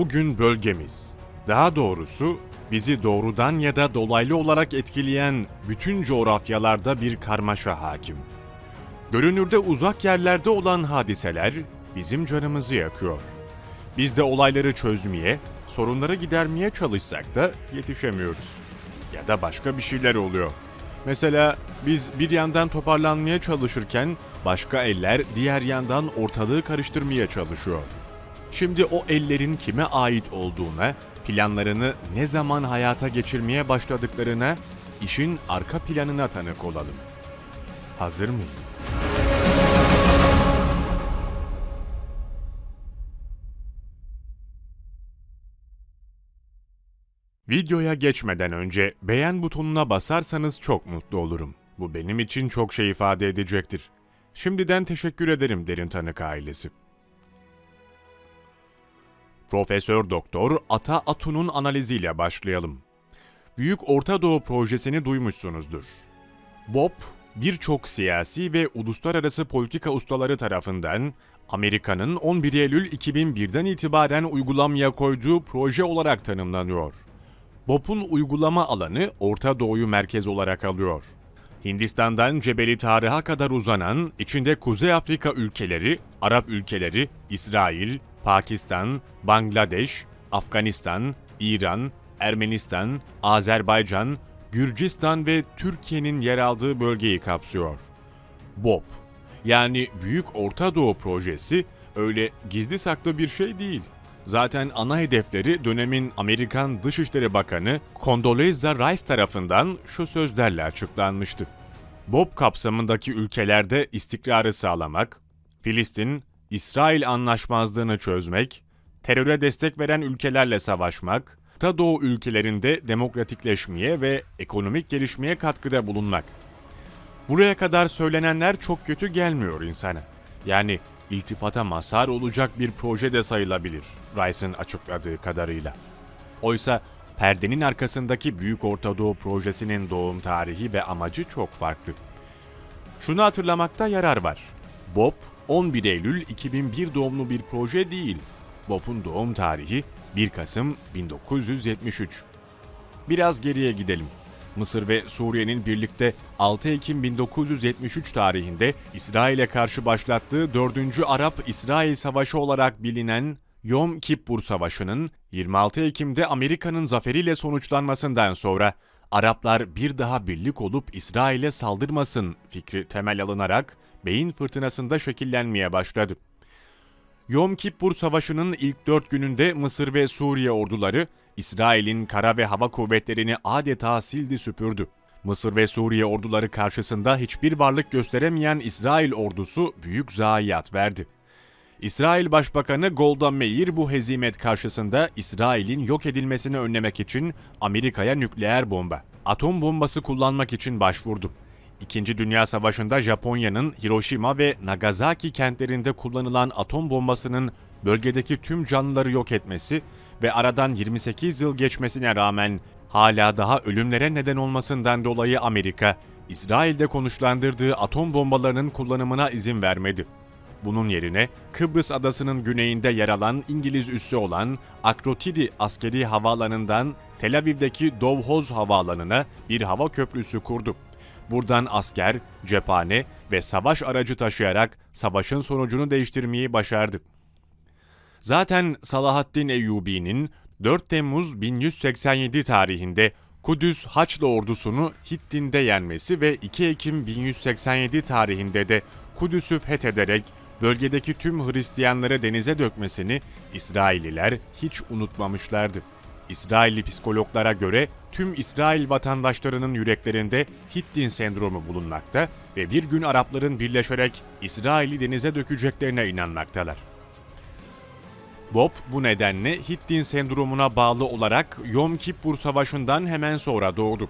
bugün bölgemiz. Daha doğrusu bizi doğrudan ya da dolaylı olarak etkileyen bütün coğrafyalarda bir karmaşa hakim. Görünürde uzak yerlerde olan hadiseler bizim canımızı yakıyor. Biz de olayları çözmeye, sorunları gidermeye çalışsak da yetişemiyoruz. Ya da başka bir şeyler oluyor. Mesela biz bir yandan toparlanmaya çalışırken başka eller diğer yandan ortalığı karıştırmaya çalışıyor. Şimdi o ellerin kime ait olduğuna, planlarını ne zaman hayata geçirmeye başladıklarına, işin arka planına tanık olalım. Hazır mıyız? Videoya geçmeden önce beğen butonuna basarsanız çok mutlu olurum. Bu benim için çok şey ifade edecektir. Şimdiden teşekkür ederim Derin Tanık ailesi. Profesör Doktor Ata Atun'un analiziyle başlayalım. Büyük Orta Doğu projesini duymuşsunuzdur. BOP, birçok siyasi ve uluslararası politika ustaları tarafından Amerika'nın 11 Eylül 2001'den itibaren uygulamaya koyduğu proje olarak tanımlanıyor. BOP'un uygulama alanı Orta Doğu'yu merkez olarak alıyor. Hindistan'dan Cebeli Tarık'a kadar uzanan, içinde Kuzey Afrika ülkeleri, Arap ülkeleri, İsrail, Pakistan, Bangladeş, Afganistan, İran, Ermenistan, Azerbaycan, Gürcistan ve Türkiye'nin yer aldığı bölgeyi kapsıyor. BOP yani Büyük Orta Doğu Projesi öyle gizli saklı bir şey değil. Zaten ana hedefleri dönemin Amerikan Dışişleri Bakanı Condoleezza Rice tarafından şu sözlerle açıklanmıştı. BOP kapsamındaki ülkelerde istikrarı sağlamak, Filistin, İsrail anlaşmazlığını çözmek, teröre destek veren ülkelerle savaşmak, Orta Doğu ülkelerinde demokratikleşmeye ve ekonomik gelişmeye katkıda bulunmak. Buraya kadar söylenenler çok kötü gelmiyor insana. Yani iltifata mazhar olacak bir proje de sayılabilir Rice'ın açıkladığı kadarıyla. Oysa perdenin arkasındaki Büyük Orta Doğu projesinin doğum tarihi ve amacı çok farklı. Şunu hatırlamakta yarar var. BOP 11 Eylül 2001 doğumlu bir proje değil. BOP'un doğum tarihi 1 Kasım 1973. Biraz geriye gidelim. Mısır ve Suriye'nin birlikte 6 Ekim 1973 tarihinde İsrail'e karşı başlattığı 4. Arap-İsrail Savaşı olarak bilinen Yom Kippur Savaşı'nın 26 Ekim'de Amerika'nın zaferiyle sonuçlanmasından sonra Araplar bir daha birlik olup İsrail'e saldırmasın fikri temel alınarak beyin fırtınasında şekillenmeye başladı. Yom Kippur Savaşı'nın ilk dört gününde Mısır ve Suriye orduları İsrail'in kara ve hava kuvvetlerini adeta sildi süpürdü. Mısır ve Suriye orduları karşısında hiçbir varlık gösteremeyen İsrail ordusu büyük zayiat verdi. İsrail Başbakanı Golda Meir bu hezimet karşısında İsrail'in yok edilmesini önlemek için Amerika'ya nükleer bomba, atom bombası kullanmak için başvurdu. İkinci Dünya Savaşı'nda Japonya'nın Hiroşima ve Nagasaki kentlerinde kullanılan atom bombasının bölgedeki tüm canlıları yok etmesi ve aradan 28 yıl geçmesine rağmen hala daha ölümlere neden olmasından dolayı Amerika, İsrail'de konuşlandırdığı atom bombalarının kullanımına izin vermedi. Bunun yerine Kıbrıs adasının güneyinde yer alan İngiliz üssü olan Akrotiri askeri havaalanından Tel Aviv'deki Dovhoz havaalanına bir hava köprüsü kurdu. Buradan asker, cephane ve savaş aracı taşıyarak savaşın sonucunu değiştirmeyi başardı. Zaten Salahaddin Eyyubi'nin 4 Temmuz 1187 tarihinde Kudüs Haçlı ordusunu Hittin'de yenmesi ve 2 Ekim 1187 tarihinde de Kudüs'ü fethederek bölgedeki tüm Hristiyanları denize dökmesini İsrailliler hiç unutmamışlardı. İsrailli psikologlara göre tüm İsrail vatandaşlarının yüreklerinde Hittin sendromu bulunmakta ve bir gün Arapların birleşerek İsrail'i denize dökeceklerine inanmaktalar. Bob bu nedenle Hittin sendromuna bağlı olarak Yom Kippur Savaşı'ndan hemen sonra doğdu.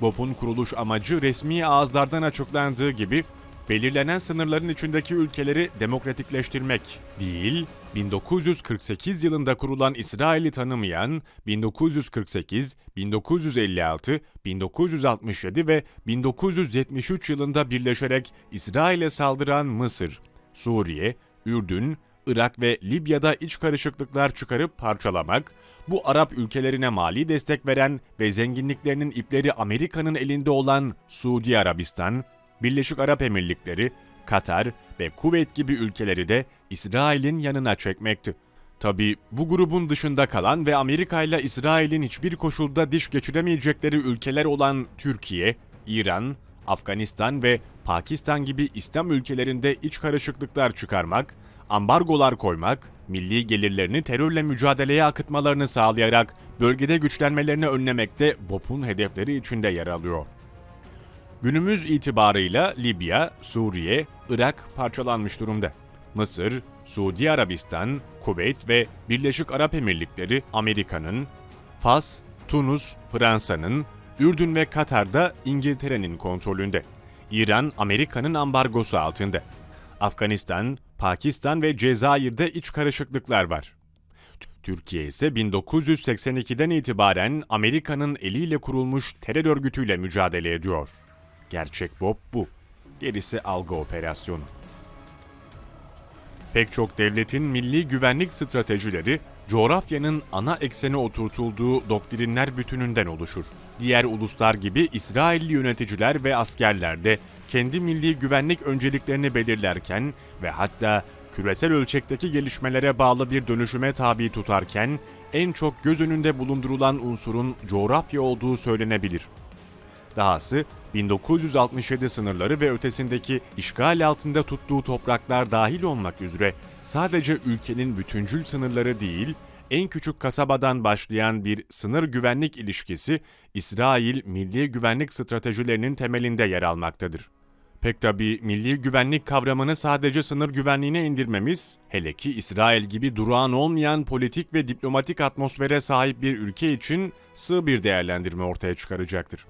Bob'un kuruluş amacı resmi ağızlardan açıklandığı gibi belirlenen sınırların içindeki ülkeleri demokratikleştirmek değil, 1948 yılında kurulan İsrail'i tanımayan 1948, 1956, 1967 ve 1973 yılında birleşerek İsrail'e saldıran Mısır, Suriye, Ürdün, Irak ve Libya'da iç karışıklıklar çıkarıp parçalamak, bu Arap ülkelerine mali destek veren ve zenginliklerinin ipleri Amerika'nın elinde olan Suudi Arabistan, Birleşik Arap Emirlikleri, Katar ve Kuveyt gibi ülkeleri de İsrail'in yanına çekmekti. Tabi bu grubun dışında kalan ve Amerika ile İsrail'in hiçbir koşulda diş geçiremeyecekleri ülkeler olan Türkiye, İran, Afganistan ve Pakistan gibi İslam ülkelerinde iç karışıklıklar çıkarmak, ambargolar koymak, milli gelirlerini terörle mücadeleye akıtmalarını sağlayarak bölgede güçlenmelerini önlemekte BOP'un hedefleri içinde yer alıyor. Günümüz itibarıyla Libya, Suriye, Irak parçalanmış durumda. Mısır, Suudi Arabistan, Kuveyt ve Birleşik Arap Emirlikleri Amerika'nın, Fas, Tunus, Fransa'nın, Ürdün ve Katar'da İngiltere'nin kontrolünde. İran, Amerika'nın ambargosu altında. Afganistan, Pakistan ve Cezayir'de iç karışıklıklar var. Türkiye ise 1982'den itibaren Amerika'nın eliyle kurulmuş terör örgütüyle mücadele ediyor. Gerçek BOP bu. Gerisi algı operasyonu. Pek çok devletin milli güvenlik stratejileri coğrafyanın ana eksene oturtulduğu doktrinler bütününden oluşur. Diğer uluslar gibi İsrailli yöneticiler ve askerler de kendi milli güvenlik önceliklerini belirlerken ve hatta küresel ölçekteki gelişmelere bağlı bir dönüşüme tabi tutarken en çok göz önünde bulundurulan unsurun coğrafya olduğu söylenebilir. Dahası 1967 sınırları ve ötesindeki işgal altında tuttuğu topraklar dahil olmak üzere sadece ülkenin bütüncül sınırları değil, en küçük kasabadan başlayan bir sınır güvenlik ilişkisi İsrail milli güvenlik stratejilerinin temelinde yer almaktadır. Pek tabi milli güvenlik kavramını sadece sınır güvenliğine indirmemiz, hele ki İsrail gibi durağan olmayan politik ve diplomatik atmosfere sahip bir ülke için sığ bir değerlendirme ortaya çıkaracaktır.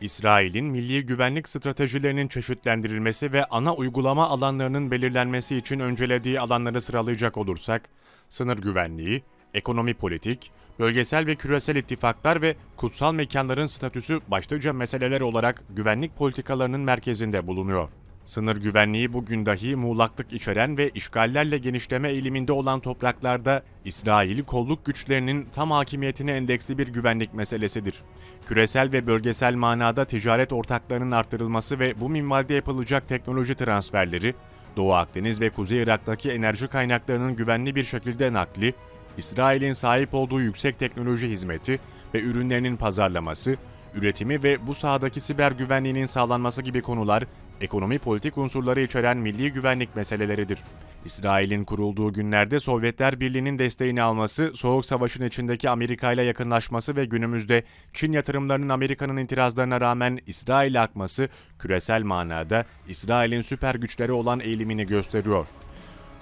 İsrail'in milli güvenlik stratejilerinin çeşitlendirilmesi ve ana uygulama alanlarının belirlenmesi için öncelediği alanları sıralayacak olursak, sınır güvenliği, ekonomi politik, bölgesel ve küresel ittifaklar ve kutsal mekanların statüsü başlıca meseleler olarak güvenlik politikalarının merkezinde bulunuyor. Sınır güvenliği bugün dahi muğlaklık içeren ve işgallerle genişleme eğiliminde olan topraklarda İsrail kolluk güçlerinin tam hakimiyetine endeksli bir güvenlik meselesidir. Küresel ve bölgesel manada ticaret ortaklarının artırılması ve bu minvalde yapılacak teknoloji transferleri, Doğu Akdeniz ve Kuzey Irak'taki enerji kaynaklarının güvenli bir şekilde nakli, İsrail'in sahip olduğu yüksek teknoloji hizmeti ve ürünlerinin pazarlaması, üretimi ve bu sahadaki siber güvenliğinin sağlanması gibi konular ekonomi politik unsurları içeren milli güvenlik meseleleridir. İsrail'in kurulduğu günlerde Sovyetler Birliği'nin desteğini alması, Soğuk Savaş'ın içindeki Amerika ile yakınlaşması ve günümüzde Çin yatırımlarının Amerika'nın itirazlarına rağmen İsrail'e akması küresel manada İsrail'in süper güçleri olan eğilimini gösteriyor.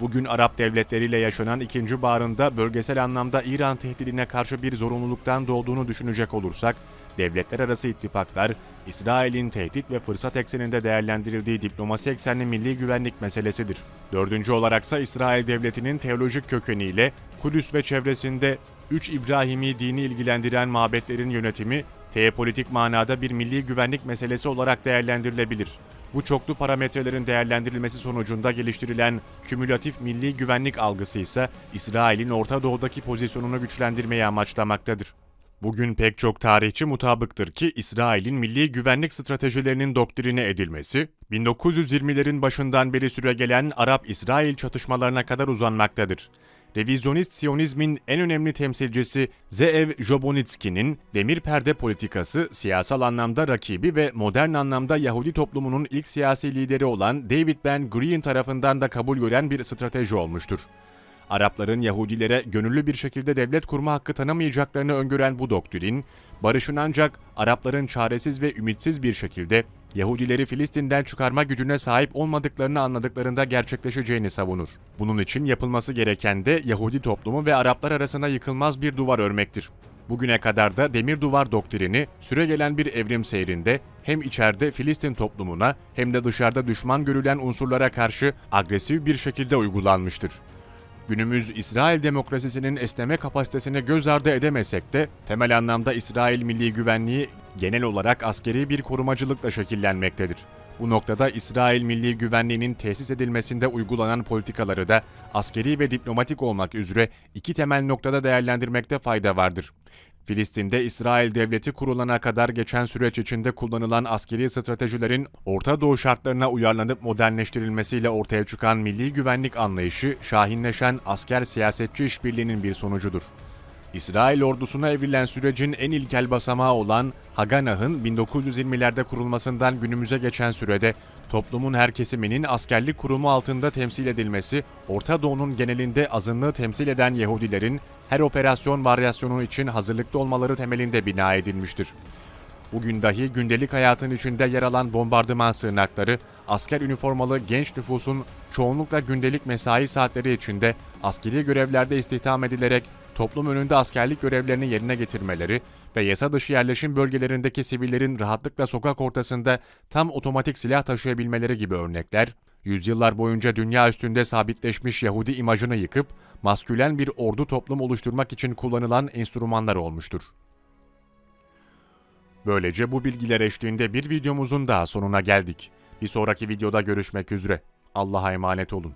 Bugün Arap devletleriyle yaşanan ikinci bağrında bölgesel anlamda İran tehdidine karşı bir zorunluluktan doğduğunu düşünecek olursak, devletler arası ittifaklar, İsrail'in tehdit ve fırsat ekseninde değerlendirildiği diplomasi eksenli milli güvenlik meselesidir. Dördüncü olaraksa İsrail devletinin teolojik kökeniyle Kudüs ve çevresinde üç İbrahimi dini ilgilendiren mabetlerin yönetimi, teopolitik manada bir milli güvenlik meselesi olarak değerlendirilebilir. Bu çoklu parametrelerin değerlendirilmesi sonucunda geliştirilen kümülatif milli güvenlik algısı ise İsrail'in Orta Doğu'daki pozisyonunu güçlendirmeyi amaçlamaktadır. Bugün pek çok tarihçi mutabıktır ki İsrail'in milli güvenlik stratejilerinin doktrine edilmesi, 1920'lerin başından beri süregelen Arap-İsrail çatışmalarına kadar uzanmaktadır. Revizyonist Siyonizmin en önemli temsilcisi Zeev Jobonitski'nin demir perde politikası siyasal anlamda rakibi ve modern anlamda Yahudi toplumunun ilk siyasi lideri olan David Ben Green tarafından da kabul gören bir strateji olmuştur. Arapların Yahudilere gönüllü bir şekilde devlet kurma hakkı tanımayacaklarını öngören bu doktrin, barışın ancak Arapların çaresiz ve ümitsiz bir şekilde Yahudileri Filistin'den çıkarma gücüne sahip olmadıklarını anladıklarında gerçekleşeceğini savunur. Bunun için yapılması gereken de Yahudi toplumu ve Araplar arasında yıkılmaz bir duvar örmektir. Bugüne kadar da demir duvar doktrini süregelen bir evrim seyrinde hem içeride Filistin toplumuna hem de dışarıda düşman görülen unsurlara karşı agresif bir şekilde uygulanmıştır. Günümüz İsrail demokrasisinin esneme kapasitesini göz ardı edemesek de temel anlamda İsrail milli güvenliği genel olarak askeri bir korumacılıkla şekillenmektedir. Bu noktada İsrail Milli Güvenliği'nin tesis edilmesinde uygulanan politikaları da askeri ve diplomatik olmak üzere iki temel noktada değerlendirmekte fayda vardır. Filistin'de İsrail devleti kurulana kadar geçen süreç içinde kullanılan askeri stratejilerin Orta Doğu şartlarına uyarlanıp modernleştirilmesiyle ortaya çıkan milli güvenlik anlayışı şahinleşen asker siyasetçi işbirliğinin bir sonucudur. İsrail ordusuna evrilen sürecin en ilkel basamağı olan Haganah'ın 1920'lerde kurulmasından günümüze geçen sürede toplumun her kesiminin askerlik kurumu altında temsil edilmesi, Orta Doğu'nun genelinde azınlığı temsil eden Yahudilerin her operasyon varyasyonu için hazırlıklı olmaları temelinde bina edilmiştir. Bugün dahi gündelik hayatın içinde yer alan bombardıman sığınakları, asker üniformalı genç nüfusun çoğunlukla gündelik mesai saatleri içinde askeri görevlerde istihdam edilerek toplum önünde askerlik görevlerini yerine getirmeleri ve yasa dışı yerleşim bölgelerindeki sivillerin rahatlıkla sokak ortasında tam otomatik silah taşıyabilmeleri gibi örnekler, yüzyıllar boyunca dünya üstünde sabitleşmiş Yahudi imajını yıkıp maskülen bir ordu toplum oluşturmak için kullanılan enstrümanlar olmuştur. Böylece bu bilgiler eşliğinde bir videomuzun daha sonuna geldik. Bir sonraki videoda görüşmek üzere. Allah'a emanet olun.